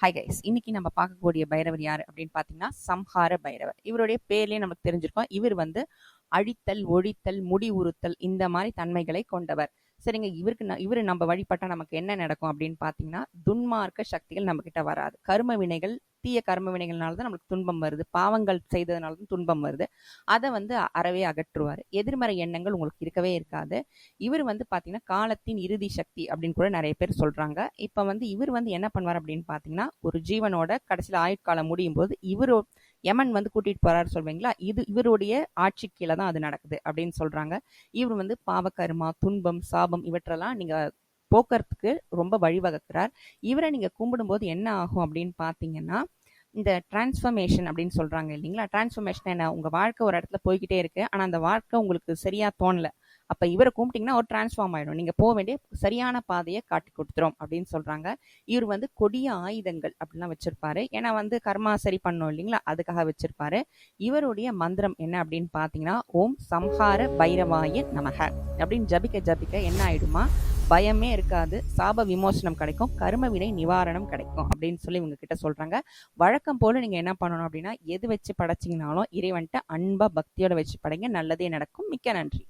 Hi guys இன்னைக்கு நம்ம பார்க்கக்கூடிய பைரவர் யார் அப்படின்னு பார்த்தீங்கன்னா சம்ஹார பைரவர். இவருடைய பேர்லேயே நமக்கு தெரிஞ்சிருக்கோம். இவர் வந்து அழித்தல் ஒழித்தல் முடி உறுத்தல் இந்த மாதிரி தன்மைகளை கொண்டவர். சரிங்க இவருக்கு இவர் நம்ம வழிபட்டால் நமக்கு என்ன நடக்கும் அப்படின்னு பார்த்தீங்கன்னா துன்மார்க்க சக்திகள் நம்மக்கிட்ட வராது. கர்ம வினைகள் தீய கர்ம வினைகள்னால தான் நம்மளுக்கு துன்பம் வருது. பாவங்கள் செய்ததுனால தான் துன்பம் வருது. அதை வந்து அறவே அகற்றுவார். எதிர்மறை எண்ணங்கள் உங்களுக்கு இருக்கவே இருக்காது. இவர் வந்து பார்த்தீங்கன்னா காலத்தின் இறுதி சக்தி அப்படின்னு கூட நிறைய பேர் சொல்றாங்க. இப்போ வந்து இவர் வந்து என்ன பண்ணுவார் அப்படின்னு பார்த்தீங்கன்னா ஒரு ஜீவனோட கடைசியில் ஆயுட்காலம் முடியும் போது இவரோ யமன் வந்து கூட்டிட்டு போறாரு சொல்வீங்களா இது இவருடைய ஆட்சி கீழே தான் அது நடக்குது அப்படின்னு சொல்றாங்க. இவர் வந்து பாவக்கருமா துன்பம் சாபம் இவற்றெல்லாம் நீங்க போக்குறதுக்கு ரொம்ப வழிவகுக்கிறார். இவரை நீங்க கும்பிடும்போது என்ன ஆகும் அப்படின்னு பார்த்தீங்கன்னா இந்த டிரான்ஸ்ஃபர்மேஷன் அப்படின்னு சொல்கிறாங்க இல்லைங்களா? டிரான்ஸ்ஃபர்மேஷன் என்ன? உங்கள் வாழ்க்கை ஒரு இடத்துல போய்கிட்டே இருக்கு. ஆனால் அந்த வாழ்க்கை உங்களுக்கு சரியாக தோணல. அப்போ இவரை கும்பிட்டீங்கன்னா ஒரு டிரான்ஸ்ஃபார்ம் ஆயிடும். நீங்கள் போக வேண்டிய சரியான பாதையை காட்டி கொடுத்துரும் அப்படின்னு சொல்கிறாங்க இவர் வந்து கொடிய ஆயுதங்கள் அப்படிலாம் வச்சுருப்பாரு. ஏன்னா வந்து கர்மா சரி பண்ணோம் இல்லைங்களா? அதுக்காக வச்சுருப்பாரு. இவருடைய மந்திரம் என்ன அப்படின்னு பார்த்தீங்கன்னா ஓம் சம்ஹார பைரவாய நமக அப்படின்னு ஜபிக்க ஜபிக்க என்ன ஆயிடுமா? பயமே இருக்காது. சாப விமோசனம் கிடைக்கும். கரும வினை நிவாரணம் கிடைக்கும் அப்படின்னு சொல்லி இவங்க கிட்ட சொல்றாங்க. வழக்கம் போல நீங்க என்ன பண்ணணும் அப்படின்னா எது வச்சு படைச்சிங்கனாலும் இறைவன்ட்ட அன்பா பக்தியோட வச்சு படைங்க. நல்லதே நடக்கும். மிக்க நன்றி.